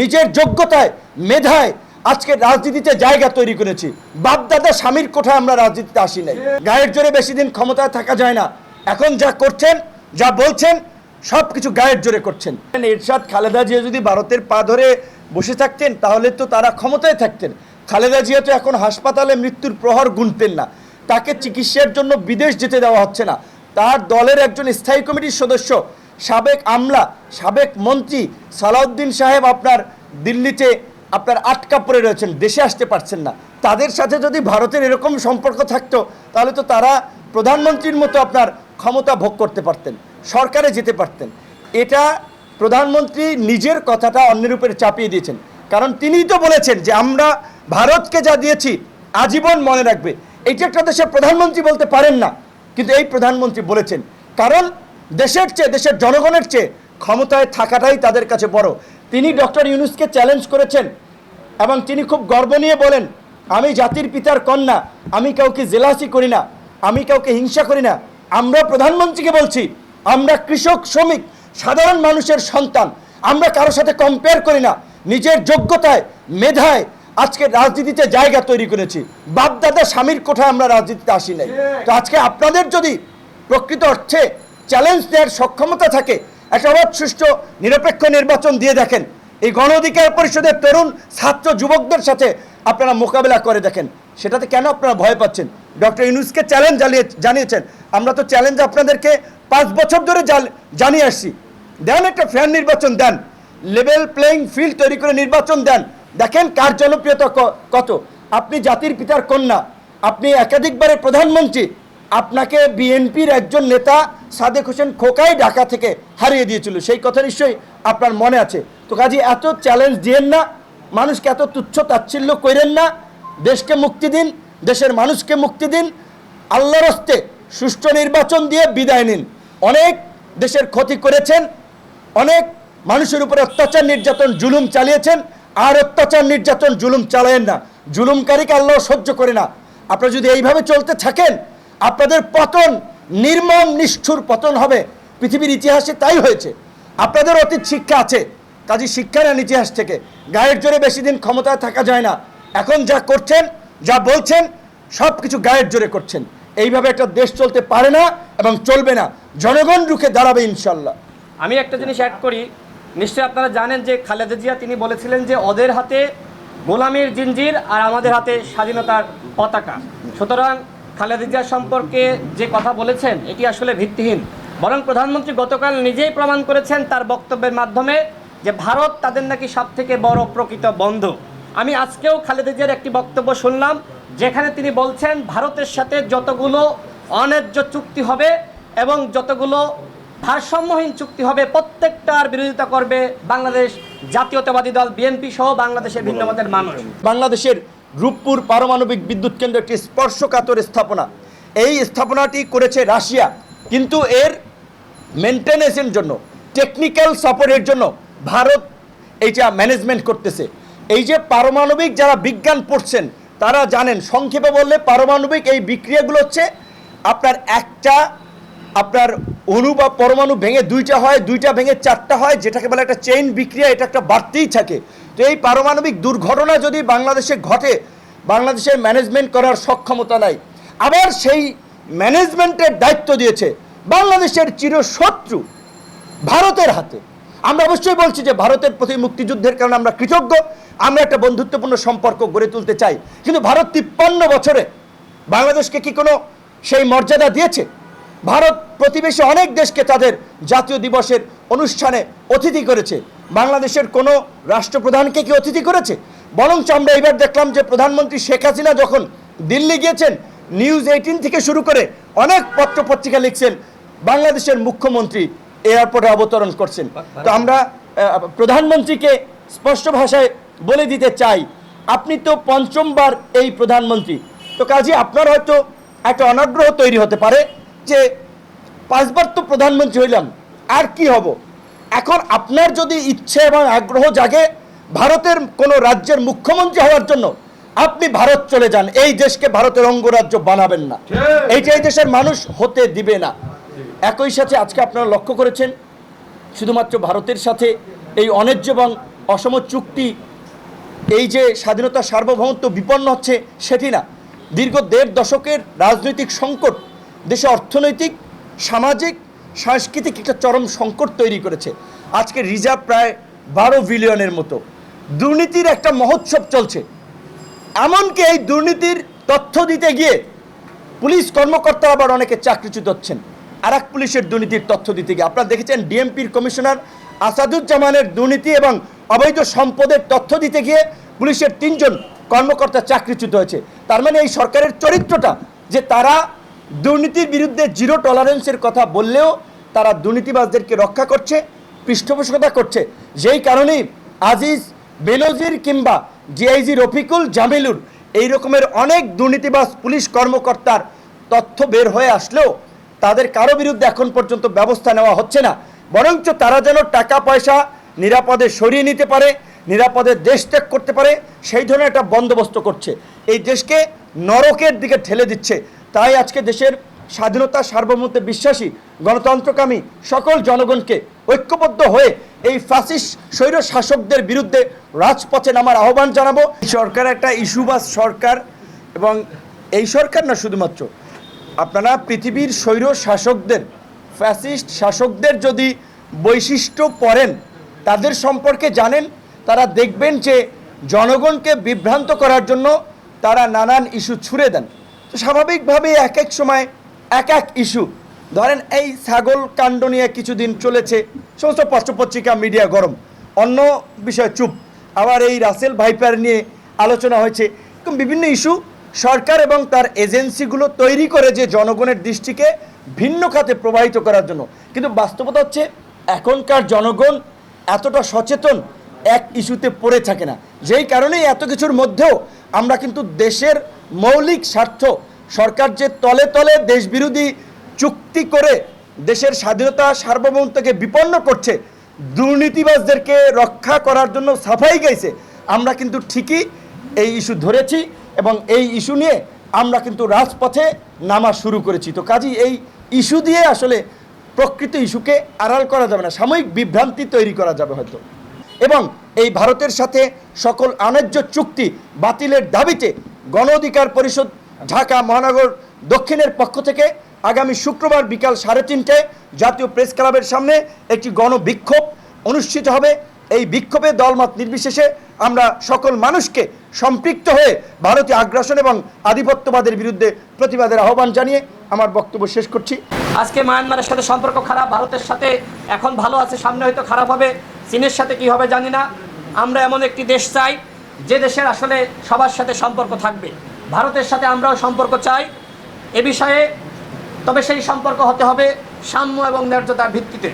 নিজের যোগ্যতায়, মেধায় আজকে রাজনীতিতে জায়গা তৈরি করেছি। বাপদাদা স্বামীর কোঠায় আমরা রাজনীতিতে আসি নাই। গায়ের জোরে বেশি দিন ক্ষমতায় থাকা যায় না। এখন যা করছেন, যা বলছেন সব কিছু গায়ের জোরে করছেন। এরশাদ খালেদা জিয়া যদি ভারতের পা ধরে বসে থাকতেন, তাহলে তো তারা ক্ষমতায় থাকতেন। খালেদা জিয়া তো এখন হাসপাতালে মৃত্যুর প্রহর গুনতেন না। তাকে চিকিৎসার জন্য বিদেশ যেতে দেওয়া হচ্ছে না। তার দলের একজন স্থায়ী কমিটির সদস্য সাবেক আমলা, সাবেক মন্ত্রী সালাউদ্দিন সাহেব আপনার দিল্লিতে আপনার আটকা পড়ে রয়েছেন, দেশে আসতে পারছেন না। তাদের সাথে যদি ভারতের এরকম সম্পর্ক থাকতো, তাহলে তো তারা প্রধানমন্ত্রীর মতো আপনার ক্ষমতা ভোগ করতে পারতেন, সরকারে যেতে পারতেন। এটা প্রধানমন্ত্রী নিজের কথাটা অন্যের উপরে চাপিয়ে দিয়েছেন। কারণ তিনিই তো বলেছেন যে আমরা ভারতকে যা দিয়েছি, আজীবন মনে রাখবে। এইটা একটা দেশের প্রধানমন্ত্রী বলতে পারেন না, কিন্তু এই প্রধানমন্ত্রী বলেছেন। কারণ দেশের চেয়ে, দেশের জনগণের চেয়ে ক্ষমতায় থাকাটাই তাদের কাছে বড়। তিনি ডক্টর ইউনুসকে চ্যালেঞ্জ করেছেন এবং তিনি খুব গর্ব নিয়ে বলেন, আমি জাতির পিতার কন্যা, আমি কাউকে জেলাসি করি না, আমি কাউকে হিংসা করি না। আমরা প্রধানমন্ত্রীকে বলছি, আমরা কৃষক, শ্রমিক, সাধারণ মানুষের সন্তান। আমরা কারোর সাথে কম্পেয়ার করি না। নিজের যোগ্যতায়, মেধায় আজকে রাজনীতিতে জায়গা তৈরি করেছি। বাপদাদা স্বামীর কোঠায় আমরা রাজনীতিতে আসি নাই। তো আজকে আপনাদের যদি প্রকৃত অর্থে চ্যালেঞ্জ দেওয়ার সক্ষমতা থাকে, একটা অবাধ সুষ্ঠু নিরপেক্ষ নির্বাচন দিয়ে দেখেন। এই গণ অধিকার পরিষদের তরুণ ছাত্র যুবকদের সাথে আপনারা মোকাবেলা করে দেখেন। সেটাতে কেন আপনারা ভয় পাচ্ছেন? ডক্টর ইউনুসকে চ্যালেঞ্জ জানিয়ে, জানিয়েছেন। আমরা তো চ্যালেঞ্জ আপনাদেরকে পাঁচ বছর ধরে জানিয়ে আসছি। দেন একটা ফ্যান নির্বাচন দেন। লেভেল প্লেইং ফিল্ড তৈরি করে নির্বাচন দেন। দেখেন কার জনপ্রিয়তা কত? আপনি জাতির পিতার কন্যা, আপনি একাধিকবারের প্রধানমন্ত্রী আপনাকে বিএনপির একজন নেতা সাদেক হোসেন খোকাই ঢাকা থেকে হারিয়ে দিয়েছিল। সেই কথা নিশ্চয়ই আপনার মনে আছে। তো কাজে, এত চ্যালেঞ্জ দিয়েন না। মানুষকে এত তুচ্ছ তাচ্ছিল্য করেন না। দেশকে মুক্তি দিন, দেশের মানুষকে মুক্তি দিন। আল্লাহর হস্তে সুষ্ঠু নির্বাচন দিয়ে বিদায় নিন। অনেক দেশের ক্ষতি করেছেন, অনেক মানুষের উপর অত্যাচার নির্যাতন, জুলুম চালিয়েছেন, আর অত্যাচার নির্যাতন, জুলুম চালায়েন না। জুলুমকারীকে আল্লাহ সহ্য করে না। আপনারা যদি এইভাবে চলতে থাকেন আপনাদের পতন, নির্মম, নিষ্ঠুর পতন হবে। পৃথিবীর ইতিহাসে তাই হয়েছে। আপনাদের অতীত শিক্ষা আছে। কাজী শিক্ষা নেন ইতিহাস থেকে। গায়ের জোরে বেশি দিন ক্ষমতায় থাকা যায় না। এখন যা করছেন, যা বলছেন সব কিছু গায়ের জোরে করছেন। এইভাবে একটা দেশ চলতে পারে না এবং চলবে না। জনগণ রুখে দাঁড়াবে ইনশাল্লাহ। আমি একটা জিনিস অ্যাড করি। নিশ্চয়ই আপনারা জানেন যে খালেদা জিয়া, তিনি বলেছিলেন যে ওদের হাতে গোলামীর জিঞ্জির আর আমাদের হাতে স্বাধীনতার পতাকা। সুতরাং খালেদা জিয়া সম্পর্কে যে কথা বলেছেন, এটি আসলে ভিত্তিহীন। বরং প্রধানমন্ত্রী গতকাল নিজেই প্রমাণ করেছেন তার বক্তব্যের মাধ্যমে যে ভারত তাদের নাকি সব থেকে বড় প্রকৃত বন্ধু। আমি আজকেও খালেদা জিয়ার একটি বক্তব্য শুনলাম, যেখানে তিনি বলছেন, ভারতের সাথে যতগুলো অন্যায্য চুক্তি হবে এবং যতগুলো ভারসাম্যহীন চুক্তি হবে প্রত্যেকটার বিরোধিতা করবে বাংলাদেশ জাতীয়তাবাদী দল, বিএনপি সহ বাংলাদেশের ভিন্ন মতের মানুষ। বাংলাদেশের রূপপুর পারমাণবিক বিদ্যুৎ কেন্দ্র একটি স্পর্শকাতর স্থাপনা। এই স্থাপনাটি করেছে রাশিয়া, কিন্তু এর মেনটেন্যান্সের জন্য, টেকনিক্যাল সাপোর্টের জন্য ভারত এইটা ম্যানেজমেন্ট করতেছে। এই যে পারমাণবিক যারা বিজ্ঞান পড়ছেন, তারা জানেন, সংক্ষেপে বললে পারমাণবিক এই বিক্রিয়াগুলো হচ্ছে আপনার একটা, আপনার অণু বা পরমাণু ভেঙে দুইটা হয়, দুইটা ভেঙে চারটা হয়, যেটাকে বলে একটা চেইন বিক্রিয়া, এটা একটা বাড়তেই থাকে। তো এই পারমাণবিক দুর্ঘটনা যদি বাংলাদেশে ঘটে, বাংলাদেশের ম্যানেজমেন্ট করার সক্ষমতা নাই। আবার সেই ম্যানেজমেন্টের দায়িত্ব দিয়েছে বাংলাদেশের চিরশত্রু ভারতের হাতে। আমরা অবশ্যই বলছি যে ভারতের প্রতি মুক্তিযুদ্ধের কারণে আমরা কৃতজ্ঞ, আমরা একটা বন্ধুত্বপূর্ণ সম্পর্ক গড়ে তুলতে চাই। কিন্তু ভারত তিপ্পান্ন বছরে বাংলাদেশকে কি কোনো সেই মর্যাদা দিয়েছে? ভারত প্রতিবেশী অনেক দেশকে তাদের জাতীয় দিবসের অনুষ্ঠানে অতিথি করেছে। বাংলাদেশের কোনো রাষ্ট্রপ্রধানকে কি অতিথি করেছে? বরঞ্চ আমরা এবার দেখলাম যে প্রধানমন্ত্রী শেখ হাসিনা যখন দিল্লি গিয়েছেন, নিউজ এইটিন থেকে শুরু করে অনেক পত্র পত্রিকা লিখছেন, বাংলাদেশের মুখ্যমন্ত্রী এয়ারপোর্টে অবতরণ করছেন। তো আমরা প্রধানমন্ত্রীকে স্পষ্ট ভাষায় বলে দিতে চাই, আপনি তো পঞ্চমবার এই প্রধানমন্ত্রী। তো কাজে, আপনার হয়তো একটা অনাগ্রহ তৈরি হতে পারে যে পাঁচবার তো প্রধানমন্ত্রী হইলাম আর কি হব? এখন আপনার যদি ইচ্ছে এবং আগ্রহ জাগে ভারতের কোনো রাজ্যের মুখ্যমন্ত্রী হওয়ার জন্য আপনি ভারত চলে যান এই দেশকে ভারতের অঙ্গরাজ্য বানাবেন না। এইটা এই দেশের মানুষ হতে দিবে না। একই সাথে আজকে আপনারা লক্ষ্য করেছেন শুধুমাত্র ভারতের সাথে এই অন্যায্য এবং অসম চুক্তি এই যে স্বাধীনতা সার্বভৌমত্ব বিপন্ন হচ্ছে সেটি না। দীর্ঘ দেড় দশকের রাজনৈতিক সংকট দেশে অর্থনৈতিক সামাজিক, সাংস্কৃতিক একটা চরম সংকট তৈরি করেছে। আজকে রিজার্ভ প্রায় বারো বিলিয়নের মতো। দুর্নীতির একটা মহোৎসব চলছে। এমনকি এই দুর্নীতির তথ্য দিতে গিয়ে পুলিশ কর্মকর্তারা আবার অনেকে চাকরিচ্যুত হচ্ছেন। আর এক পুলিশের দুর্নীতির তথ্য দিতে গিয়ে আপনারা দেখেছেন ডিএমপির কমিশনার আসাদুজ্জামানের দুর্নীতি এবং অবৈধ সম্পদের তথ্য দিতে গিয়ে পুলিশের তিনজন কর্মকর্তা চাকরিচ্যুত হয়েছে। তার মানে এই সরকারের চরিত্রটা যে তারা দুর্নীতির বিরুদ্ধে জিরো টলারেন্সের কথা বললেও তারা দুর্নীতিবাজদেরকে রক্ষা করছে, পৃষ্ঠপোষকতা করছে। যেই কারণেই আজিজ বেলজির কিংবা জিআইজি রফিকুল জামিলুর এই রকমের অনেক দুর্নীতিবাজ পুলিশ কর্মকর্তার তথ্য বের হয়ে আসলেও তাদের কারও বিরুদ্ধে এখন পর্যন্ত ব্যবস্থা নেওয়া হচ্ছে না। বরঞ্চ তারা যেন টাকা পয়সা নিরাপদে সরিয়ে নিতে পারে, নিরাপদে দেশ ত্যাগ করতে পারে, সেই ধরনের একটা বন্দোবস্ত করছে। এই দেশকে নরকের দিকে ঠেলে দিচ্ছে। তাই আজকে দেশের স্বাধীনতা সার্বভৌমত্বে বিশ্বাসী, গণতন্ত্রকামী সকল জনগণকে ঐক্যবদ্ধ হয়ে এই ফ্যাসিস্ট স্বৈর শাসকদের বিরুদ্ধে রাজপথে নামার আহ্বান জানাব। সরকার একটা ইস্যুবাস সরকার এবং এই সরকার না শুধুমাত্র, আপনারা পৃথিবীর স্বৈর শাসকদের ফ্যাসিস্ট শাসকদের যদি বৈশিষ্ট্য পড়েন, তাদের সম্পর্কে জানেন, তারা দেখবেন যে জনগণকে বিভ্রান্ত করার জন্য তারা নানান ইস্যু ছুড়ে দেন। স্বাভাবিকভাবে এক এক সময় এক এক ইস্যু। ধরেন এই ছাগল কাণ্ড নিয়ে কিছুদিন চলেছে, সমস্ত পত্রপত্রিকা, মিডিয়া গরম। অন্য বিষয় চুপ। আবার এই রাসেল ভাইপার নিয়ে আলোচনা হয়েছে। বিভিন্ন ইস্যু সরকার এবং তার এজেন্সিগুলো তৈরি করে যে জনগণের দৃষ্টিকে ভিন্ন খাতে প্রবাহিত করার জন্য। কিন্তু বাস্তবতা হচ্ছে, এখনকার জনগণ এতটা সচেতন এক ইস্যুতে পড়ে থাকে না। যেই কারণেই এত কিছুর মধ্যেও আমরা কিন্তু দেশের মৌলিক স্বার্থ সরকার যে তলে তলে দেশবিরোধী চুক্তি করে দেশের স্বাধীনতা সার্বভৌমত্বকে বিপন্ন করছে, দুর্নীতিবাজদেরকে রক্ষা করার জন্য সাফাই গাইছে আমরা কিন্তু ঠিকই এই ইস্যু ধরেছি এবং এই ইস্যু নিয়ে আমরা কিন্তু রাজপথে নামা শুরু করেছি। তো কাজী, এই ইস্যু দিয়ে আসলে প্রকৃত ইস্যুকে আড়াল করা যাবে না, সাময়িক বিভ্রান্তি তৈরি করা যাবে হয়তো। এবং এই ভারতের সাথে সকল আনার্য চুক্তি বাতিলের দাবিতে গণ অধিকার পরিষদ ঢাকা মহানগর দক্ষিণের পক্ষ থেকে আগামী শুক্রবার বিকাল সাড়ে তিনটায় জাতীয় প্রেস ক্লাবের সামনে একটি গণবিক্ষোভ অনুষ্ঠিত হবে। এই বিক্ষোভে দলমত নির্বিশেষে আমরা সকল মানুষকে সম্পৃক্ত হয়ে ভারতীয় আগ্রাসন এবং আধিপত্যবাদের বিরুদ্ধে প্রতিবাদের আহ্বান জানিয়ে আমার বক্তব্য শেষ করছি। আজকে মায়ানমারের সাথে সম্পর্ক খারাপ, ভারতের সাথে এখন ভালো আছে, সামনে হয়তো খারাপ হবে, চীনের সাথে কি হবে জানি না। আমরা এমন একটি দেশ চাই যে দেশের আসলে সবার সাথে সম্পর্ক থাকবে, ভারতের সাথে আমরাও সম্পর্ক চাই। এ বিষয়ে তবে সেই সম্পর্ক হতে হবে সাম্য এবং ন্যায্যতার ভিত্তিতে।